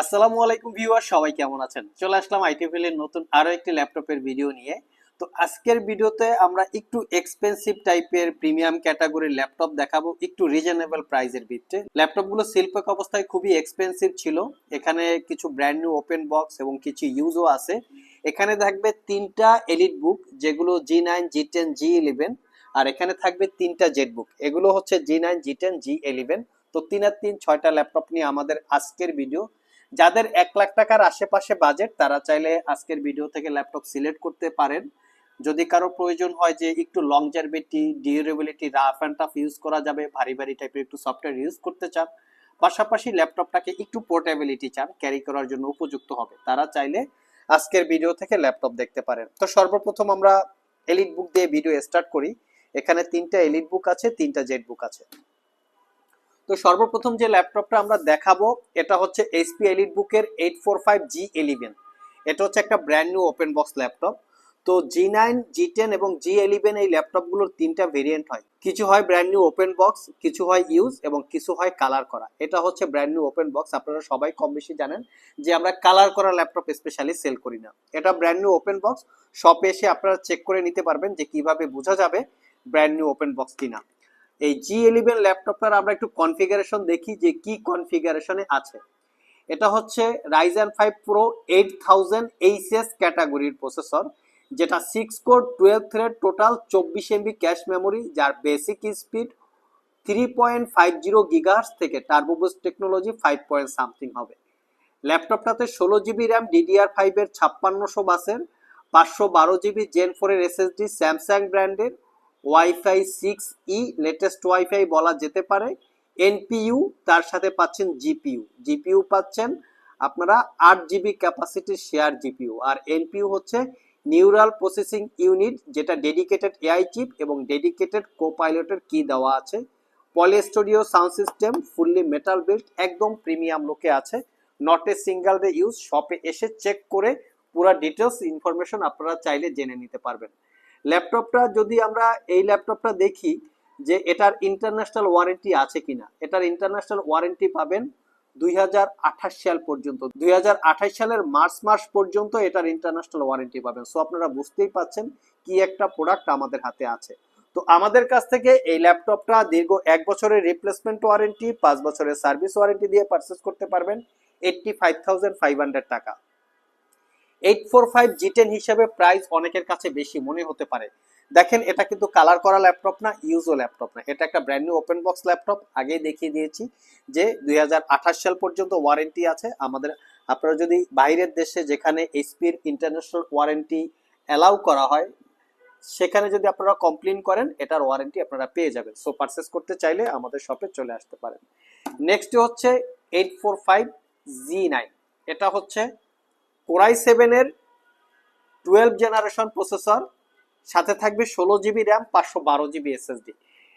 আসসালামু আলাইকুম ভিউয়ার সবাই কেমন আছেন? চলে আসলাম আইটিভিএল এর নতুন আরও একটি ল্যাপটপের ভিডিও নিয়ে। তো আজকের ভিডিওতে আমরা একটু এক্সপেন্সিভ টাইপের প্রিমিয়াম ক্যাটাগরির ল্যাপটপ দেখাবো একটু রিজনেবল প্রাইসের ভিত্তিতে। ল্যাপটপগুলো শিল্পক অবস্থায় খুবই এক্সপেন্সিভ ছিল। এখানে কিছু ব্র্যান্ড নিউ ওপেন বক্স এবং কিছু ইউজও আছে। এখানে থাকবে তিনটা এলিট বুক যেগুলো G nine G ten G eleven আর এখানে থাকবে তিনটা জেট বুক এগুলো হচ্ছে G nine G ten G eleven তো তিন আর তিন ছয়টা ল্যাপটপ নিয়ে আমাদের আজকের ভিডিও। যাদের এক লাখ টাকার আশেপাশে বাজেট তারা চাইলে আজকের ভিডিও থেকে ল্যাপটপ সিলেক্ট করতে পারেন। যদি কারও প্রয়োজন হয় যে একটু longevity durability rough and tough use করা যাবে, ভারী ভারী টাইপের একটু সফটওয়্যার ইউজ করতে চান, পাশাপাশি ল্যাপটপটাকে একটু পোর্টেবিলিটি চান ক্যারি করার জন্য উপযুক্ত হবে। তারা চাইলে আজকের ভিডিও থেকে ল্যাপটপ দেখতে পারেন। তো সর্বপ্রথম আমরা এলিট বুক দিয়ে ভিডিও স্টার্ট করি। এখানে তিনটা এলিট বুক আছে, তিনটা জেট বুক আছে। তো সর্বপ্রথম যে ল্যাপটপটা আমরা দেখাবো, এটা হচ্ছে এইচপি এলিট বুকের eight four five G eleven এটা হচ্ছে একটা brand new open box laptop. তো জি নাইন জি টেন এবং জি এলিভেন এই ল্যাপটপগুলোর তিনটা ভেরিয়েন্ট হয়। কিছু হয় ব্র্যান্ড নিউ ওপেন বক্স কিছু হয় ইউজ এবং কিছু হয় কালার করা। এটা হচ্ছে ব্র্যান্ড নিউ ওপেন বক্স আপনারা সবাই কম বেশি জানেন যে আমরা কালার করা ল্যাপটপ স্পেশালি সেল করি না। এটা ব্র্যান্ড নিউ ওপেন বক্স শপে এসে আপনারা চেক করে নিতে পারবেন যে কীভাবে বোঝা যাবে ব্র্যান্ড নিউ ওপেন বক্স কিনা। এই জি ইলেভেন ল্যাপটপটার আমরা একটু কনফিগারেশন দেখি যে কি কনফিগারেশনে আছে। এটা হচ্ছে Ryzen five pro eight thousand HS ক্যাটাগরির প্রসেসর যেটা six core twelve thread total চব্বিশ এমবি ক্যাশ মেমোরি যার basic speed three point five zero gigahertz থেকে turbo boost technology five point something হবে। ল্যাপটপটাতে ষোলো জিবি র্যাম ডিডিআর ফাইভের ছাপ্পান্নশো বাসের, পাঁচশো বারো জিবি জেন ফোরের এসএসডি স্যামসাং ব্র্যান্ডের wifi six E latest wifi বলা যেতে পারে। এনপিইউ তার সাথে পাচ্ছেন জিপিইউ জিপিইউ পাচ্ছেন আপনারা আট জিবি ক্যাপাসিটির শেয়ার জিপিইউ আর এনপিইউ হচ্ছে নিউরাল প্রসেসিং ইউনিট যেটা ডেডিকেটেড এআই চিপ এবং ডেডিকেটেড কো পাইলটের কি দেওয়া আছে। Poly Studio sound system fully metal build একদম প্রিমিয়াম লোকে আছে। Not a single day use শপে এসে চেক করে পুরো ডিটেলস ইনফরমেশন আপনারা চাইলে জেনে নিতে পারবেন। ল্যাপটপটা যদি আমরা এই ল্যাপটপটা দেখি যে এটার ইন্টারন্যাশনাল ওয়ারেন্টি আছে কিনা, এটার ইন্টারন্যাশনাল ওয়ারেন্টি পাবেন দুই হাজার আঠাশ সাল পর্যন্ত। দুই হাজার আঠাশ সালের মার্চ মাস পর্যন্ত এটার ইন্টারন্যাশনাল ওয়ারেন্টি পাবেন। সো আপনারা বুঝতেই পাচ্ছেন কি একটা প্রোডাক্ট আমাদের হাতে আছে। তো, আমাদের কাছ থেকে এই ল্যাপটপটা দীর্ঘ এক বছরের রিপ্লেসমেন্ট ওয়ারেন্টি পাঁচ বছরের সার্ভিস ওয়ারেন্টি দিয়ে পারচেস করতে পারবেন। Eighty five thousand five hundred টাকা। Eight four five G ten হিসেবে প্রাইস অনেকের কাছে বেশি মনে হতে পারে। দেখেন, এটা কিন্তু কালার করা ল্যাপটপ না, ইউজও ল্যাপটপ না। এটা একটা brand new open box laptop. আগেই দেখিয়ে দিয়েছি যে দু হাজার আঠাশ সাল পর্যন্ত ওয়ারেন্টি আছে। আমাদের, আপনারা যদি বাইরের দেশে যেখানে এইচপির ইন্টারন্যাশনাল ওয়ারেন্টি অ্যালাউ করা হয়, সেখানে যদি আপনারা কমপ্লেন করেন, এটার ওয়ারেন্টি আপনারা পেয়ে যাবেন। সো পারচেস করতে চাইলে আমাদের শপে চলে আসতে পারেন। নেক্সট হচ্ছে eight four five G nine. এটা হচ্ছে কোরাই সেভেনের টুয়েলভ জেনারেশন প্রসেসর, সাথে থাকবে ষোলো জিবি র্যাম, পাঁচশো বারো জিবি এসএসডি।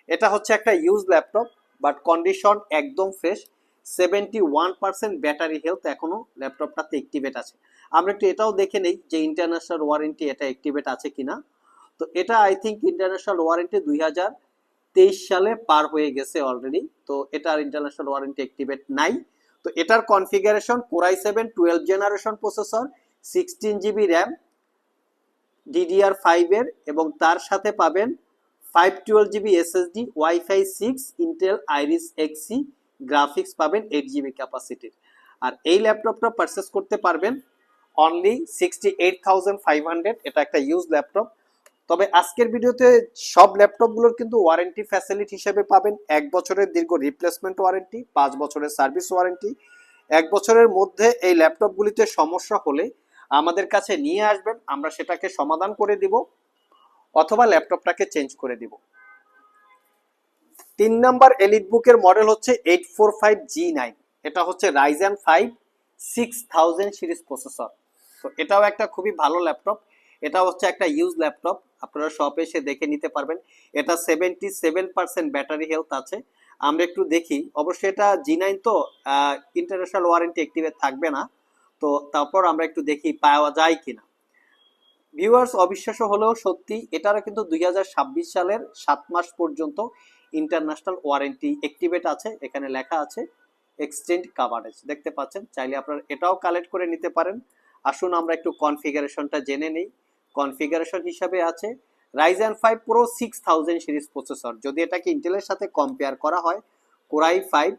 এটা হচ্ছে একটা ইউজ ল্যাপটপ বাট কন্ডিশন একদম fresh seventy one percent battery health এখনও ল্যাপটপটাতে অ্যাক্টিভেট আছে। আমরা একটু এটাও দেখে নেই যে ইন্টারন্যাশনাল ওয়ারেন্টি এটা অ্যাক্টিভেট আছে কিনা। তো এটা আই থিঙ্ক ইন্টারন্যাশনাল ওয়ারেন্টি দুই হাজার তেইশ সালে পার হয়ে গেছে অলরেডি তো এটার ইন্টারন্যাশনাল ওয়ারেন্টি অ্যাক্টিভেট নাই। তো এটার configuration core i seven twelve generation processor sixteen GB RAM DDR ফাইভের এবং তার সাথে পাবেন five twelve GB SSD wifi six Intel Iris Xe graphics পাবেন এইট জিবি ক্যাপাসিটির আর এই ল্যাপটপটা পারচেস করতে পারবেন only sixty eight thousand five hundred এটা একটা ইউজ ল্যাপটপ তবে আজকের ভিডিওতে সব ল্যাপটপগুলোর কিন্তু ওয়ারেন্টি ফ্যাসিলিটি হিসেবে পাবেন। এক বছরের দীর্ঘ রিপ্লেসমেন্ট ওয়ারেন্টি, পাঁচ বছরের সার্ভিস ওয়ারেন্টি। এক বছরের মধ্যে এই ল্যাপটপগুলিতে সমস্যা হলে আমাদের কাছে নিয়ে আসবেন, আমরা সেটাকে সমাধান করে দিব অথবা ল্যাপটপটাকে চেঞ্জ করে দিব। তিন নাম্বার এলিট বুকের মডেল হচ্ছে eight four five G nine. এটা হচ্ছে Ryzen five six thousand series processor তো এটাও একটা খুবই ভালো ল্যাপটপ। এটা হচ্ছে একটা ইউজ ল্যাপটপ। আপনারা শপে এসে দেখে নিতে পারবেন। এটা seventy seven percent battery health আছে। আমরা একটু দেখি। অবশ্যই এটা জি নাইন তো ইন্টারন্যাশনাল ওয়ারেন্টি অ্যাক্টিভেট থাকবে না। তো তারপর আমরা একটু দেখি পাওয়া যায় কিনা। ভিউয়ার্স অবিশ্বাস্য হলেও সত্যি এটারও কিন্তু দুই হাজার ছাব্বিশ সালের সাত মাস পর্যন্ত ইন্টারন্যাশনাল ওয়ারেন্টি অ্যাক্টিভেট আছে। এখানে লেখা আছে এক্সটেন্ড কাভারেজ দেখতে পাচ্ছেন? চাইলে আপনারা এটাও কালেক্ট করে নিতে পারেন। আসুন আমরা একটু কনফিগারেশনটা জেনে নিই। কনফিগারেশন হিসাবে আছে। Ryzen five pro six thousand series processor যদি এটাকে ইন্টেলের সাথে কম্পেয়ার করা হয় core i five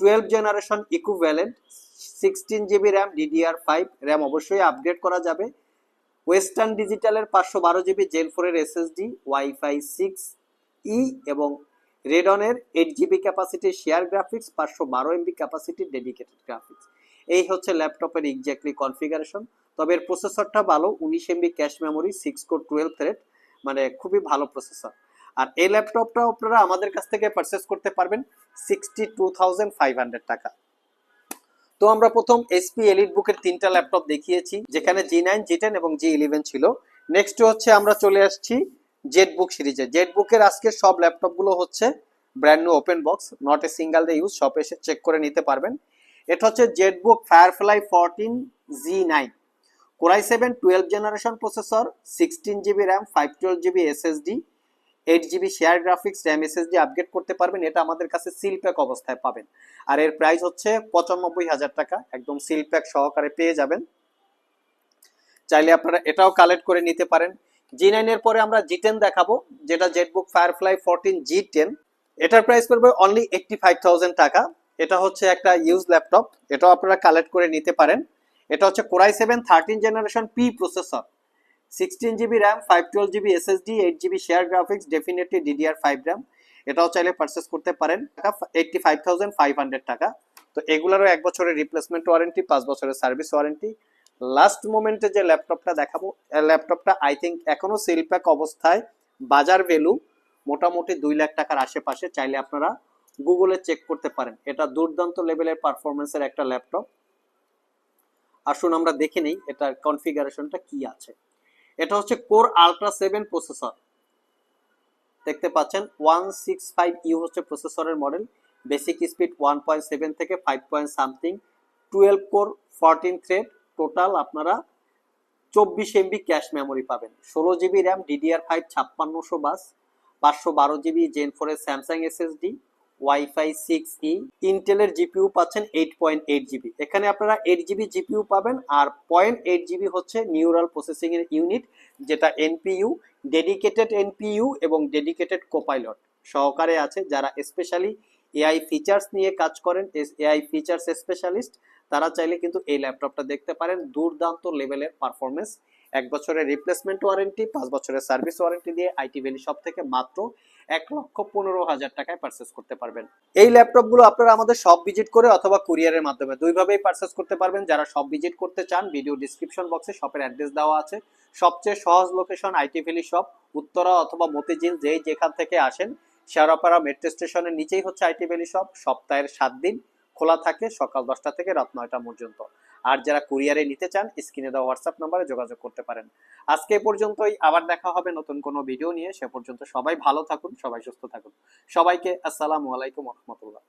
twelve generation equivalent sixteen GB RAM DDR five RAM অবশ্যই আপগ্রেড করা যাবে। ওয়েস্টার্ন ডিজিটালের পাঁচশো বারো জিবি জেন ফোরের এসএসডি ওয়াইফাই সিক্স ই এবং রেডনের eight GB capacity share graphics পাঁচশো বারো এমবি ক্যাপাসিটি ডেডিকেটেড গ্রাফিক্স এই হচ্ছে ল্যাপটপের এক্স্যাক্টলি কনফিগারেশন তবে এর প্রসেসরটা ভালো। উনিশ MB cache memory six core twelve thread মানে খুবই ভালো প্রসেসর। আর এই ল্যাপটপটা আপনারা আমাদের কাছ থেকে পারচেস করতে পারবেন sixty two thousand five hundred টাকা। তো আমরা প্রথম এসপি এলিট বুকের তিনটা ল্যাপটপ দেখিয়েছি, যেখানে জি নাইন জি টেন এবং জি ইলেভেন ছিল। নেক্সট হচ্ছে আমরা চলে আসছি জেট বুক সিরিজে। জেট বুকের আজকে সব ল্যাপটপগুলো হচ্ছে brand new open box not a single day use সব এসে চেক করে নিতে পারবেন। এটা হচ্ছে Z book Firefly fourteen G nine core i seven twelve generation processor sixteen GB RAM five twelve GB SSD eight GB share graphics RAM SSD upgrade করতে পারবেন। এটা আমাদের কাছে সিল প্যাক অবস্থায় পাবেন। আর এর প্রাইস হচ্ছে পঁচানব্বই হাজার টাকা। একদম সিল প্যাক সহকারে পেয়ে যাবেন। চাইলে আপনারা এটাও কালেক্ট করে নিতে পারেন। জি নাইনের পরে আমরা জি টেন দেখাবো, যেটা ZBook Firefly fourteen G ten এটার প্রাইস পড়বে অনলি এইটটি ফাইভ থাউজেন্ড টাকা। এটা হচ্ছে একটা ইউজ ল্যাপটপ এটাও আপনারা কালেক্ট করে নিতে পারেন। এটা হচ্ছে core i seven thirteen generation P processor sixteen GB RAM five twelve GB SSD eight GB share graphics definitely DDR five RAM এটাও চাইলে পারচেস করতে পারেন। টাকা eighty five thousand five hundred টাকা। তো এগুলোরও এক বছরের রিপ্লেসমেন্ট ওয়ারেন্টি পাঁচ বছরের সার্ভিস ওয়ারেন্টি লাস্ট মোমেন্টে যে ল্যাপটপটা দেখাবো ল্যাপটপটা আই থিঙ্ক এখনও সেল প্যাক অবস্থায়, বাজার ভ্যালু মোটামুটি দুই লাখ টাকার আশেপাশে। চাইলে আপনারা গুগলে চেক করতে পারেন। এটা দুর্দান্ত লেভেলের পারফরমেন্সের একটা ল্যাপটপ আসুন আমরা দেখে নিই এটার কনফিগারেশনটা কি আছে। এটা হচ্ছে কোর আলট্রা সেভেন প্রসেসর। দেখতে পাচ্ছেন, ওয়ান সিক্স ফাইভ ইউ হচ্ছে প্রসেসরের model. Basic speed one point seven থেকে five point something. Twelve core, fourteen thread. Total আপনারা চব্বিশ এমবি ক্যাশ মেমোরি পাবেন। ষোলো জিবি র্যাম, ডিডিআর ফাইভ, ছাপ্পান্নশো বাস, পাঁচশো বারো জিবি জেন ফোরের Samsung SSD wifi six E ইন্টেলের জিপিউ পাচ্ছেন এইট পয়েন্ট এইট জিবি এখানে আপনারা এইট জিবি জিপিউ পাবেন আর পয়েন্ট এইট জিবি হচ্ছে নিউরাল প্রসেসিং এর ইউনিট যেটা এনপিইউ ডেডিকেটেড এনপিইউ এবং ডেডিকেটেড কোপাইলট সহকারে আছে, যারা স্পেশালি এআই ফিচার্স নিয়ে কাজ করেন এআই ফিচার্স স্পেশালিস্ট তারা চাইলে কিন্তু এই ল্যাপটপটা দেখতে পারেন। দুর্দান্ত লেভেলের পারফরমেন্স এক বছরের রিপ্লেসমেন্ট ওয়ারেন্টি পাঁচ বছরের সার্ভিস ওয়ারেন্টি দিয়ে আইটি ভ্যালি শপ থেকে মাত্র এক লক্ষ পনেরো হাজার টাকায় পারচেস করতে পারবেন। এই ল্যাপটপগুলো আপনারা আমাদের সব ভিজিট করে অথবা কুরিয়ারের মাধ্যমে দুইভাবেই পারচেস করতে পারবেন। যারা সব ভিজিট করতে চান ভিডিও ডিসক্রিপশন বক্সে শপের অ্যাড্রেস দেওয়া আছে। সবচেয়ে সহজ location IT valley shop Uttara অথবা মতিঝিল, যেই যেখান থেকে আসেন শেয়ারপাড়া মেট্রো স্টেশনের নিচেই হচ্ছে আইটি ভ্যালি শপ সপ্তাহের সাত দিন। খোলা থাকে সকাল দশটা থেকে রাত নয়টা পর্যন্ত। আর যারা কুরিয়ারে নিতে চান, স্ক্রিনে দেওয়া হোয়াটসঅ্যাপ নাম্বারে যোগাযোগ করতে পারেন। আজকে পর্যন্তই। আবার দেখা হবে নতুন কোনো ভিডিও নিয়ে। সে পর্যন্ত সবাই ভালো থাকুন, সবাই সুস্থ থাকুন। সবাইকে আসসালামু আলাইকুম রহমতুল্লাহ।